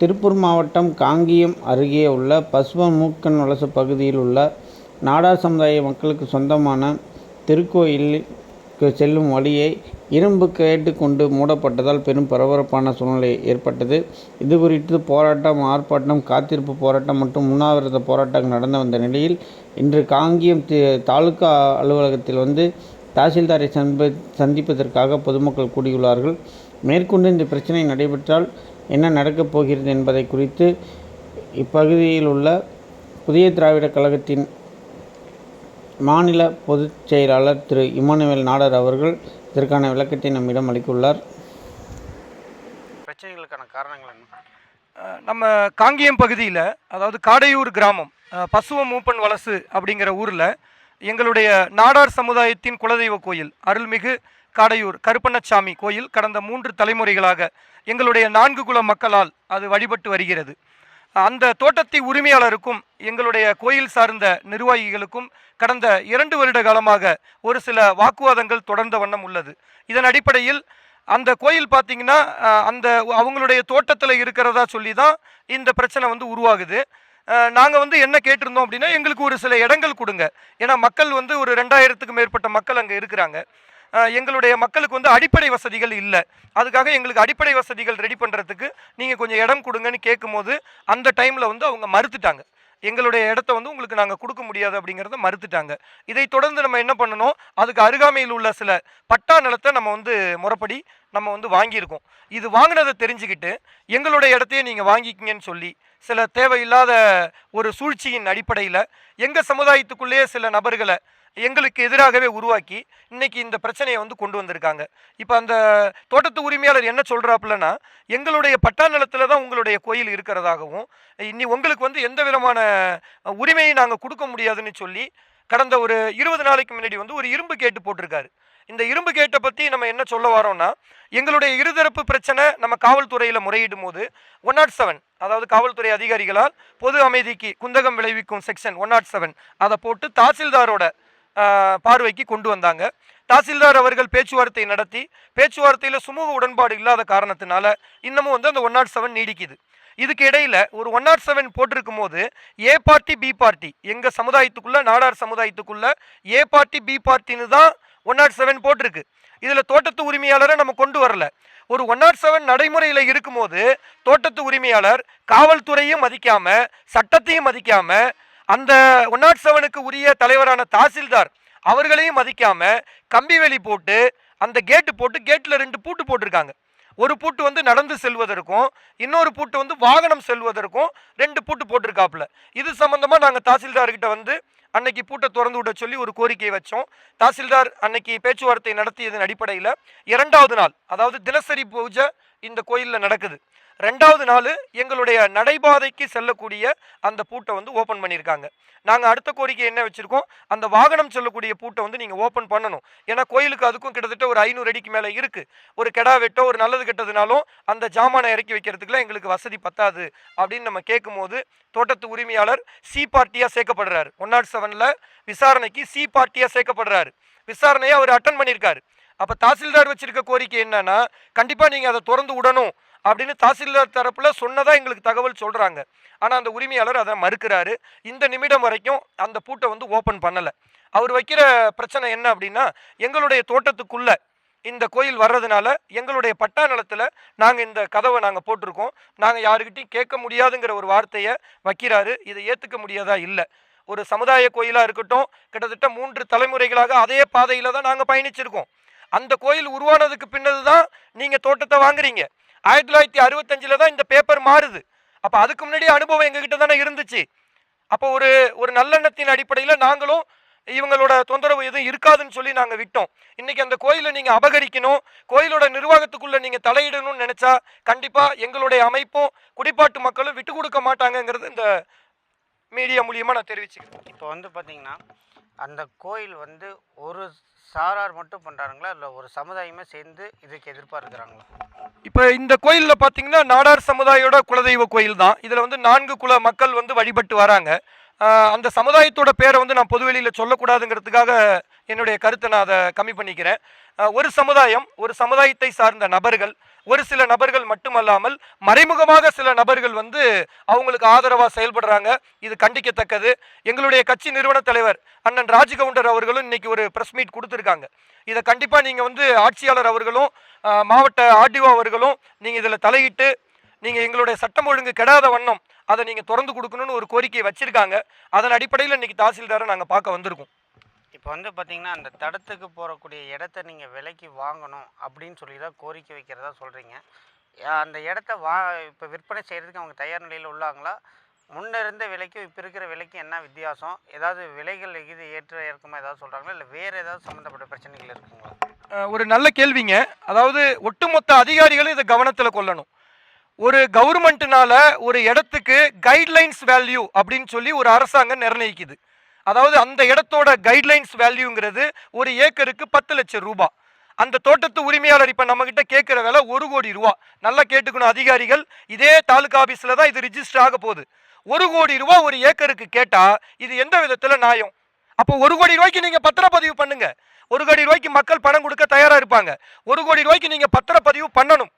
திருப்பூர் மாவட்டம் காங்கேயம் அருகே உள்ள பசுவமூக்கன் வலசு பகுதியில் உள்ள நாடார் சமுதாய மக்களுக்கு சொந்தமான திருக்கோயிலுக்கு செல்லும் வழியை இரும்பு கேட்டு கொண்டு மூடப்பட்டதால் பெரும் பரபரப்பான சூழ்நிலை ஏற்பட்டது. இது குறித்து போராட்டம் ஆர்ப்பாட்டம் காத்திருப்பு போராட்டம் மற்றும் உண்ணாவிரத போராட்டங்கள் நடந்து வந்த நிலையில் இன்று காங்கேயம் தாலுகா அலுவலகத்தில் வந்து தாசில்தாரை சந்தி சந்திப்பதற்காக பொதுமக்கள் கூடியுள்ளார்கள். மேற்கொண்டு இந்த பிரச்சனை நடைபெற்றால் என்ன நடக்கப் போகிறது என்பதை குறித்து இப்பகுதியில் உள்ள புதிய திராவிடக் கழகத்தின் மாநில பொதுச் செயலாளர் திரு இமானுவேல் நாடர் அவர்கள் இதற்கான விளக்கத்தை நம்மிடம் அளித்துள்ளார். பிரச்சனைகளுக்கான காரணங்கள் என்ன? நம்ம காங்கேயம் பகுதியில் அதாவது காடையூர் கிராமம் பசுவம் பசுவ மூப்பன் வலசு அப்படிங்கிற ஊரில் எங்களுடைய நாடார் சமுதாயத்தின் குலதெய்வ கோயில் அருள்மிகு காடையூர் கருப்பண்ணசாமி கோயில் கடந்த மூன்று தலைமுறைகளாக எங்களுடைய நான்கு குல மக்களால் அது வழிபட்டு வருகிறது. அந்த தோட்டத்தை உரிமையாளருக்கும் எங்களுடைய கோயில் சார்ந்த நிர்வாகிகளுக்கும் கடந்த இரண்டு வருட காலமாக ஒரு சில வாக்குவாதங்கள் தொடர்ந்த வண்ணம் உள்ளது. இதன் அடிப்படையில் அந்த கோயில் பார்த்தீங்கன்னா அந்த அவங்களுடைய தோட்டத்தில் இருக்கிறதா சொல்லி தான் இந்த பிரச்சனை வந்து உருவாகுது. நாங்கள் வந்து என்ன கேட்டிருந்தோம் அப்படின்னா எங்களுக்கு ஒரு சில இடங்கள் கொடுங்க. ஏன்னா மக்கள் வந்து ஒரு ரெண்டாயிரத்துக்கு மேற்பட்ட மக்கள் அங்கே இருக்கிறாங்க. எங்களுடைய மக்களுக்கு வந்து அடிப்படை வசதிகள் இல்லை. அதுக்காக எங்களுக்கு அடிப்படை வசதிகள் ரெடி பண்ணுறதுக்கு நீங்கள் கொஞ்சம் இடம் கொடுங்கன்னு கேட்கும்போது அந்த டைமில் வந்து அவங்க மறுத்துட்டாங்க. எங்களுடைய இடத்த வந்து உங்களுக்கு நாங்கள் கொடுக்க முடியாது அப்படிங்கிறத மறுத்துட்டாங்க. இதை தொடர்ந்து நம்ம என்ன பண்ணணும்? அதுக்கு அருகாமையில் உள்ள சில பட்டா நிலத்தை நம்ம வந்து முறைப்படி நம்ம வந்து வாங்கியிருக்கோம். இது வாங்கினதை தெரிஞ்சுக்கிட்டு எங்களுடைய இடத்தையே நீங்கள் வாங்கிக்கிங்கன்னு சொல்லி சில தேவையில்லாத ஒரு சூழ்ச்சியின் அடிப்படையில் எங்கள் சமுதாயத்துக்குள்ளேயே சில நபர்களை எங்களுக்கு எதிராகவே உருவாக்கி இன்னைக்கு இந்த பிரச்சனையை வந்து கொண்டு வந்திருக்காங்க. இப்போ அந்த தோட்டத்து உரிமையாளர் என்ன சொல்கிறாப்புலன்னா எங்களுடைய பட்டா நிலத்தில் தான் உங்களுடைய கோயில் இருக்கிறதாகவும் இனி உங்களுக்கு வந்து எந்த விதமான உரிமையை நாங்கள் கொடுக்க முடியாதுன்னு சொல்லி கடந்த ஒரு இருபது நாளைக்கு முன்னாடி வந்து ஒரு இரும்பு கேட்டு போட்டிருக்காரு. இந்த இரும்பு கேட்டை பற்றி நம்ம என்ன சொல்ல வரோம்னா எங்களுடைய இருதரப்பு பிரச்சனை நம்ம காவல்துறையில் முறையிடும் போது ஒன் நாட் oh செவன் அதாவது காவல்துறை அதிகாரிகளால் பொது அமைதிக்கு குந்தகம் விளைவிக்கும் செக்ஷன் ஒன் நாட் செவன் அதை போட்டு தாசில்தாரோட பார்வைக்கு கொண்டு வந்தாங்க. தாசில்தார் அவர்கள் பேச்சுவார்த்தை நடத்தி பேச்சுவார்த்தையில் சுமூக உடன்பாடு இல்லாத காரணத்தினால இன்னமும் வந்து அந்த ஒன் நாட் செவன் நீடிக்குது. இதுக்கு இடையில ஒரு ஒன் நாட் செவன் போட்டிருக்கும் போது ஏ பார்ட்டி பி பார்ட்டி எங்கள் சமுதாயத்துக்குள்ள நாடார் சமுதாயத்துக்குள்ள ஏ பார்ட்டி பி பார்ட்டின்னு தான் ஒன் நாட் செவன் போட்டிருக்கு. இதில் தோட்டத்து உரிமையாளரை நம்ம கொண்டு வரல. ஒரு ஒன் நாட் செவன் நடைமுறையில் இருக்கும்போது தோட்டத்து உரிமையாளர் காவல்துறையும் மதிக்காமல் சட்டத்தையும் மதிக்காமல் அந்த ஒன் நாட் செவனுக்கு உரிய தலைவரான தாசில்தார் அவர்களையும் மதிக்காம கம்பி வேலி போட்டு அந்த கேட்டு போட்டு கேட்டில் ரெண்டு பூட்டு போட்டிருக்காங்க. ஒரு பூட்டு வந்து நடந்து செல்வதற்கும் இன்னொரு பூட்டு வந்து வாகனம் செல்வதற்கும் ரெண்டு பூட்டு போட்டிருக்காப்புல. இது சம்மந்தமாக நாங்கள் தாசில்தார்கிட்ட வந்து அன்னைக்கு பூட்டை திறந்து விட சொல்லி ஒரு கோரிக்கை வச்சோம். தாசில்தார் அன்னைக்கு பேச்சுவார்த்தை நடத்தியதன் அடிப்படையில் இரண்டாவது நாள் அதாவது தினசரி பூஜை இந்த கோயிலில் நடக்குது. ரெண்டாவது நாள் எங்களுடைய நடைபாதைக்கு செல்லக்கூடிய அந்த பூட்டை வந்து ஓப்பன் பண்ணியிருக்காங்க. நாங்கள் அடுத்த கோரிக்கை என்ன வச்சுருக்கோம்? அந்த வாகனம் செல்லக்கூடிய பூட்டை வந்து நீங்கள் ஓப்பன் பண்ணணும். ஏன்னா கோயிலுக்கு அதுக்கும் கிட்டத்தட்ட ஒரு ஐநூறு அடிக்கு மேலே இருக்குது ஒரு கெடா வெட்டோ ஒரு நல்லது கெட்டதுனாலும் அந்த ஜாமானை இறக்கி வைக்கிறதுக்குலாம் எங்களுக்கு வசதி பத்தாது அப்படின்னு நம்ம கேட்கும்போது தோட்டத்து உரிமையாளர் சி பார்ட்டியாக சேர்க்கப்படுறாரு. ஒன் நாட் செவனில் விசாரணைக்கு சி பார்ட்டியாக சேர்க்கப்படுறாரு. விசாரணையை அவர் அட்டன் பண்ணியிருக்காரு. அப்போ தாசில்தார் வச்சிருக்க கோரிக்கை என்னன்னா கண்டிப்பாக நீங்கள் அதை திறந்து விடணும். அப்படின்னு தாசில்தார் தரப்பில் சொன்னதாக எங்களுக்கு தகவல் சொல்கிறாங்க ஆனால் அந்த உரிமையாளர் அதை மறுக்கிறாரு. இந்த நிமிடம் வரைக்கும் அந்த பூட்டை வந்து ஓப்பன் பண்ணலை. அவர் வைக்கிற பிரச்சனை என்ன அப்படின்னா எங்களுடைய தோட்டத்துக்குள்ளே இந்த கோயில் வர்றதுனால எங்களுடைய பட்டா நிலத்தில் நாங்கள் இந்த கதவை நாங்கள் போட்டிருக்கோம். நாங்கள் யாருக்கிட்டையும் கேட்க முடியாதுங்கிற ஒரு வார்த்தையை வைக்கிறாரு. இதை ஏற்றுக்க முடியாதா? இல்லை. ஒரு சமுதாய கோயிலாக இருக்கட்டும் கிட்டத்தட்ட மூன்று தலைமுறைகளாக அதே பாதையில் தான் நாங்கள் பயணிச்சிருக்கோம். அந்த கோயில் உருவானதுக்கு பின்னது தான் நீங்கள் தோட்டத்தை வாங்குறீங்க. ஆயிரத்தி தொள்ளாயிரத்தி அறுபத்தஞ்சில் தான் இந்த பேப்பர் மாறுது. அப்போ அதுக்கு முன்னாடி அனுபவம் எங்ககிட்ட தானே இருந்துச்சு. அப்போ ஒரு ஒரு நல்லெண்ணத்தின் அடிப்படையில் நாங்களும் இவங்களோட தொந்தரவு எதுவும் இருக்காதுன்னு சொல்லி நாங்கள் விட்டோம். இன்னைக்கு அந்த கோயிலை நீங்கள் அபகரிக்கணும் கோயிலோட நிர்வாகத்துக்குள்ளே நீங்கள் தலையிடணும்னு நினச்சா கண்டிப்பாக எங்களுடைய அமைப்பும் குடிப்பாட்டு மக்களும் விட்டு கொடுக்க மாட்டாங்கங்கிறது இந்த மீடியா மூலியமாக நான் தெரிவிச்சுக்கிறேன். இப்போ வந்து பார்த்தீங்கன்னா அந்த கோயில் வந்து ஒரு சாரார் மட்டும் பண்ணுறாங்களா இல்லை ஒரு சமுதாயமே சேர்ந்து இதுக்கு எதிர்ப்பாக இருக்கிறாங்களா இப்போ இந்த கோயிலில் பார்த்தீங்கன்னா நாடார் சமுதாயோட குலதெய்வ கோயில் தான். இதில் வந்து நான்கு குல மக்கள் வந்து வழிபட்டு வராங்க. அந்த சமுதாயத்தோட பேரை வந்து நான் பொதுவெளியில் சொல்லக்கூடாதுங்கிறதுக்காக என்னுடைய கருத்தை நான் அதை கம்மி பண்ணிக்கிறேன். ஒரு சமுதாயம் ஒரு சமுதாயத்தை சார்ந்த நபர்கள் ஒரு சில நபர்கள் மட்டுமல்லாமல் மறைமுகமாக சில நபர்கள் வந்து அவங்களுக்கு ஆதரவாக செயல்படுறாங்க. இது கண்டிக்கத்தக்கது. எங்களுடைய கட்சி நிறுவன தலைவர் அண்ணன் ராஜ்கவுண்டர் அவர்களும் இன்னைக்கு ஒரு ப்ரெஸ் மீட் கொடுத்துருக்காங்க. இதை கண்டிப்பாக நீங்கள் வந்து ஆட்சியாளர் அவர்களும் மாவட்ட ஆர்டிஓ அவர்களும் நீங்கள் இதில் தலையிட்டு நீங்கள் எங்களுடைய சட்டம் ஒழுங்கு கெடாத வண்ணம் அதை நீங்கள் திறந்து கொடுக்கணும்னு ஒரு கோரிக்கையை வச்சுருக்காங்க. அதன் அடிப்படையில் இன்றைக்கி தாசில்தாரை நாங்கள் பார்க்க வந்திருக்கோம். இப்போ வந்து பார்த்தீங்கன்னா அந்த தடத்துக்கு போகக்கூடிய இடத்த நீங்கள் விலைக்கு வாங்கணும் அப்படின்னு சொல்லி தான் கோரிக்கை வைக்கிறதா சொல்கிறீங்க அந்த இடத்த வா இப்போ விற்பனை செய்கிறதுக்கு அவங்க தயார் நிலையில் உள்ளாங்களா? முன்ன இருந்த விலைக்கும் இப்போ இருக்கிற விலைக்கும் என்ன வித்தியாசம்? ஏதாவது விலைகள் இது ஏற்ற இறக்கமாக ஏதாவது சொல்கிறாங்களா இல்லை வேறு ஏதாவது சம்மந்தப்பட்ட பிரச்சனைகள் இருக்குங்களா? ஒரு நல்ல கேள்விங்க. அதாவது ஒட்டுமொத்த அதிகாரிகளும் இதை கவனத்தில் கொள்ளணும். ஒரு கவர்மெண்ட்னால ஒரு இடத்துக்கு கைட்லைன்ஸ் வேல்யூ அப்படின்னு சொல்லி ஒரு அரசாங்கம் நிர்ணயிக்குது. அதாவது அந்த இடத்தோட கைட்லைன்ஸ் வேல்யூங்கிறது ஒரு ஏக்கருக்கு பத்து லட்சம் ரூபாய் அந்த தோட்டத்து உரிமையாளர் இப்போ நம்மக்கிட்ட கேட்குற விலை ஒரு கோடி ரூபா. நல்லா கேட்டுக்கணும் அதிகாரிகள். இதே தாலுகா ஆஃபீஸில் தான் இது ரிஜிஸ்டர் ஆக போகுது. ஒரு கோடி ரூபா ஒரு ஏக்கருக்கு கேட்டால் இது எந்த விதத்தில் நியாயம்? அப்போ ஒரு கோடி ரூபாய்க்கு நீங்கள் பத்திரப்பதிவு பண்ணுங்க. ஒரு கோடி ரூபாய்க்கு மக்கள் பணம் கொடுக்க தயாராக இருப்பாங்க. ஒரு கோடி ரூபாய்க்கு நீங்கள் பத்திரப்பதிவு பண்ணணும்.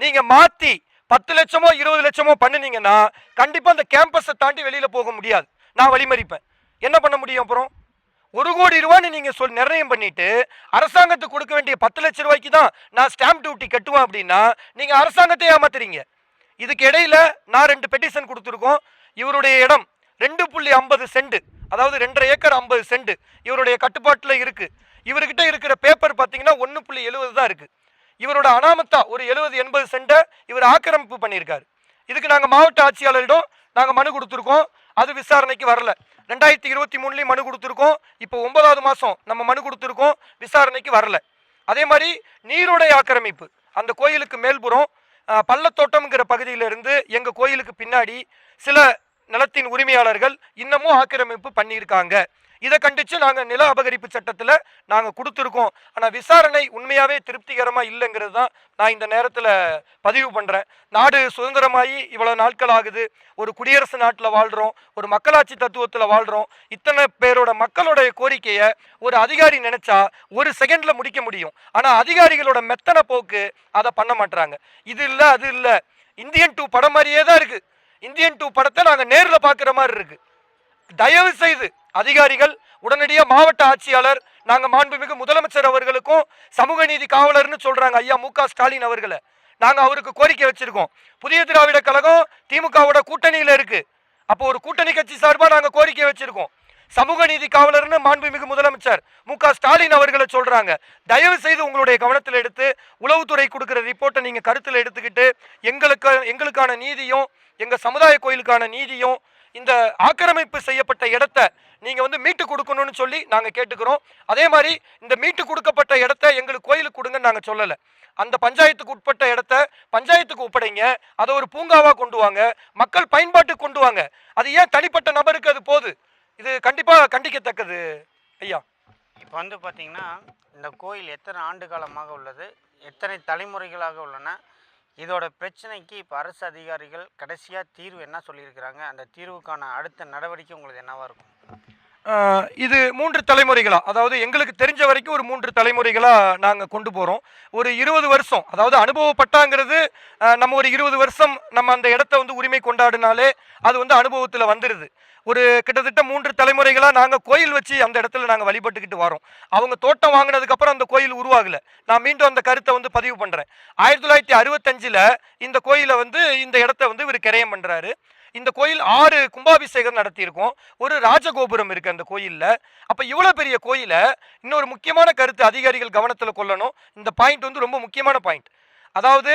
நீங்கள் மாற்றி பத்து லட்சமோ இருபது லட்சமோ பண்ணுனீங்கன்னா கண்டிப்பாக அந்த கேம்பஸை தாண்டி வெளியில் போக முடியாது. நான் வழிமறிப்பேன். என்ன பண்ண முடியும் அப்புறம்? ஒரு கோடி ரூபான்னு நீங்கள் சொல் நிர்ணயம் பண்ணிட்டு அரசாங்கத்துக்கு கொடுக்க வேண்டிய பத்து லட்ச ரூபாய்க்கு தான் நான் ஸ்டாம்ப் டியூட்டி கட்டுவேன் அப்படின்னா நீங்கள் அரசாங்கத்தை ஏமாத்துறீங்க. இதுக்கு இடையில நான் ரெண்டு பெட்டிஷன் கொடுத்துருக்கோம். இவருடைய இடம் ரெண்டு புள்ளி ஐம்பது சென்ட். அதாவது ரெண்டரை ஏக்கர் ஐம்பது சென்ட். இவருடைய கட்டுப்பாட்டில் இருக்கு. இவர்கிட்ட இருக்கிற பேப்பர் பார்த்தீங்கன்னா ஒன்று புள்ளி எழுபது தான் இருக்கு. இவரோட அனாமத்தா ஒரு எழுபது எண்பது சென்ட்டை இவர் ஆக்கிரமிப்பு பண்ணியிருக்காரு. இதுக்கு நாங்கள் மாவட்ட ஆட்சியாளரிடம் நாங்கள் மனு கொடுத்துருக்கோம். அது விசாரணைக்கு வரல. ரெண்டாயிரத்தி இருபத்தி மூணுலேயும் மனு கொடுத்துருக்கோம். இப்போ ஒன்பதாவது மாதம் நம்ம மனு கொடுத்துருக்கோம். விசாரணைக்கு வரல. அதே மாதிரி நீரோடை ஆக்கிரமிப்பு. அந்த கோயிலுக்கு மேல்புறம் பள்ளத்தோட்டம்ங்கிற பகுதியிலிருந்து எங்கள் கோயிலுக்கு பின்னாடி சில நிலத்தின் உரிமையாளர்கள் இன்னமும் ஆக்கிரமிப்பு பண்ணியிருக்காங்க. இதை கண்டித்து நாங்கள் நில அபகரிப்பு சட்டத்தில் நாங்கள் கொடுத்துருக்கோம். ஆனால் விசாரணை உண்மையாகவே திருப்திகரமாக இல்லைங்கிறது தான் நான் இந்த நேரத்தில் பதிவு பண்ணுறேன் நாடு சுதந்திரமாகி இவ்வளோ நாட்கள் ஆகுது. ஒரு குடியரசு நாட்டில் வாழ்கிறோம் ஒரு மக்களாட்சி தத்துவத்தில் வாழ்கிறோம் இத்தனை பேரோட மக்களுடைய கோரிக்கையை ஒரு அதிகாரி நினச்சா ஒரு செகண்டில் முடிக்க முடியும். ஆனால் அதிகாரிகளோட மெத்தனை போக்கு அதை பண்ண மாட்டுறாங்க இது இல்லை அது இல்லை. இந்தியன் டூ படம் மாதிரியே தான் இருக்குது இந்தியன் டூ படத்தை நாங்கள் நேரில் பார்க்குற மாதிரி இருக்குது தயவு செய்து அதிகாரிகள் உடனடியாக மாவட்ட ஆட்சியாளர் நாங்கள் மாண்புமிகு முதலமைச்சர் அவர்களுக்கும் சமூக நீதி காவலர்னு சொல்கிறாங்க ஐயா மு ஸ்டாலின் அவர்களை. நாங்கள் அவருக்கு கோரிக்கை வச்சுருக்கோம். புதிய திராவிட கழகம் திமுகவோட கூட்டணியில் இருக்குது அப்போ ஒரு கூட்டணி கட்சி சார்பாக நாங்கள் கோரிக்கை வச்சுருக்கோம். சமூக நீதி காவலர்னு மாண்புமிகு முதலமைச்சர் மு ஸ்டாலின் அவர்களை சொல்றாங்க. தயவு செய்து உங்களுடைய கவனத்தில் எடுத்து உளவுத்துறை கொடுக்குற ரிப்போர்ட்டை நீங்க கருத்தில் எடுத்துக்கிட்டு எங்களுக்கு எங்களுக்கான நீதியும் எங்க சமுதாய கோயிலுக்கான நீதியும் இந்த ஆக்கிரமிப்பு செய்யப்பட்ட இடத்த நீங்கள் வந்து மீட்டு கொடுக்கணும்னு சொல்லி நாங்கள் கேட்டுக்கிறோம். அதே மாதிரி இந்த மீட்டு கொடுக்கப்பட்ட இடத்த எங்களுக்கு கோயிலுக்கு கொடுங்கன்னு நாங்கள் சொல்லலை. அந்த பஞ்சாயத்துக்கு உட்பட்ட இடத்த பஞ்சாயத்துக்கு ஒப்படைங்க. அதை ஒரு பூங்காவாக கொண்டு வாங்க. மக்கள் பயன்பாட்டுக்கு கொண்டு வாங்க. அது ஏன் தனிப்பட்ட நபருக்கு அது போகுது இது கண்டிப்பாக கண்டிக்கத்தக்கது ஐயா. இப்போ வந்து பார்த்தீங்கன்னா இந்த கோயில் எத்தனை ஆண்டு காலமாக உள்ளது? எத்தனை தலைமுறைகளாக உள்ளன? இதோட பிரச்சனைக்கு இப்போ அரசு அதிகாரிகள் கடைசியாக தீர்வு என்ன சொல்லியிருக்கிறாங்க? அந்த தீர்வுக்கான அடுத்த நடவடிக்கை உங்களுக்கு என்னவாக இருக்கும்? இது மூன்று தலைமுறைகளாக அதாவது எங்களுக்கு தெரிஞ்ச வரைக்கும் ஒரு மூன்று தலைமுறைகளாக நாங்கள் கொண்டு போகிறோம் ஒரு இருபது வருஷம் அதாவது அனுபவப்பட்டாங்கிறது நம்ம ஒரு இருபது வருஷம் நம்ம அந்த இடத்த வந்து உரிமை கொண்டாடினாலே அது வந்து அனுபவத்தில் வந்துடுது ஒரு கிட்டத்தட்ட மூன்று தலைமுறைகளாக நாங்கள் கோயில் வச்சு அந்த இடத்துல நாங்கள் வழிபட்டுக்கிட்டு வரோம். அவங்க தோட்டம் வாங்கினதுக்கப்புறம் அந்த கோயில் உருவாகலை. நான் மீண்டும் அந்த கருத்தை வந்து பதிவு பண்ணுறேன் ஆயிரத்தி தொள்ளாயிரத்தி அறுபத்தஞ்சில் இந்த கோயிலை வந்து இந்த இடத்த வந்து இவர் கிரயம் பண்ணுறாரு இந்த கோயில் ஆறு கும்பாபிஷேகம் நடத்தியிருக்கோம். ஒரு ராஜகோபுரம் இருக்கு அந்த கோயிலில். அப்ப இவ்வளவு பெரிய கோயில இன்னொரு முக்கியமான கருத்து அதிகாரிகள் கவனத்தில் கொள்ளணும். இந்த பாயிண்ட் வந்து ரொம்ப முக்கியமான பாயிண்ட் அதாவது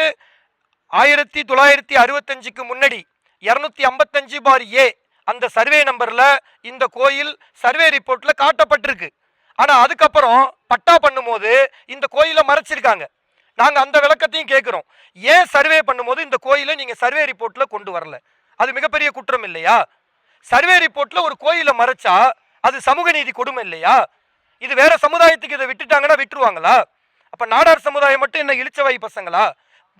ஆயிரத்தி தொள்ளாயிரத்தி அறுபத்தஞ்சுக்கு முன்னாடி இரநூத்தி ஐம்பத்தஞ்சு பார் ஏ அந்த சர்வே நம்பரில் இந்த கோயில் சர்வே ரிப்போர்ட்டில் காட்டப்பட்டிருக்கு. ஆனால் அதுக்கப்புறம் பட்டா பண்ணும்போது இந்த கோயிலை மறைச்சிருக்காங்க. நாங்கள் அந்த விளக்கத்தையும் கேட்குறோம் ஏன் சர்வே பண்ணும்போது இந்த கோயிலை நீங்கள் சர்வே ரிப்போர்ட்டில் கொண்டு வரல? அது மிகப்பெரிய குற்றம் இல்லையா? சர்வே ரிப்போர்ட்டில் ஒரு கோயிலை மறைச்சா அது சமூக நீதி கொடுமை இல்லையா? இது வேற சமுதாயத்துக்கு இதை விட்டுட்டாங்கன்னா விட்டுருவாங்களா? அப்போ நாடார் சமுதாயம் மட்டும் என்ன இழிச்சவாய் பசங்களா?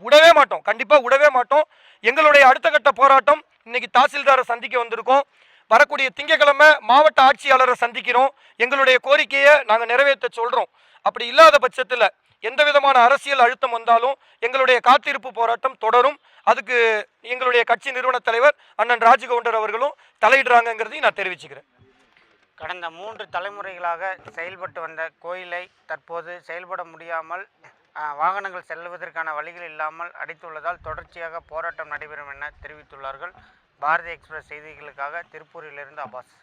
விடவே மாட்டோம். கண்டிப்பாக விடவே மாட்டோம். எங்களுடைய அடுத்த கட்ட போராட்டம் இன்னைக்கு தாசில்தாரை சந்திக்க வந்திருக்கோம். வரக்கூடிய திங்கட்கிழமை மாவட்ட ஆட்சியாளரை சந்திக்கிறோம். எங்களுடைய கோரிக்கையை நாங்கள் நிறைவேற்ற சொல்கிறோம் அப்படி இல்லாத பட்சத்தில் எந்த விதமான அரசியல் அழுத்தம் வந்தாலும் எங்களுடைய காத்திருப்பு போராட்டம் தொடரும். அதுக்கு எங்களுடைய கட்சி நிறுவன தலைவர் அண்ணன் ராஜகவுண்டர் அவர்களும் தலையிடுறாங்கங்கிறதையும் நான் தெரிவிச்சுக்கிறேன். கடந்த மூன்று தலைமுறைகளாக செயல்பட்டு வந்த கோயிலை தற்போது செயல்பட முடியாமல் வாகனங்கள் செல்வதற்கான வழிகள் இல்லாமல் அடைத்துள்ளதால் தொடர்ச்சியாக போராட்டம் நடைபெறும் என தெரிவித்துள்ளார்கள். பாரதி எக்ஸ்பிரஸ் செய்திகளுக்காக திருப்பூரிலிருந்து அபாஸ்.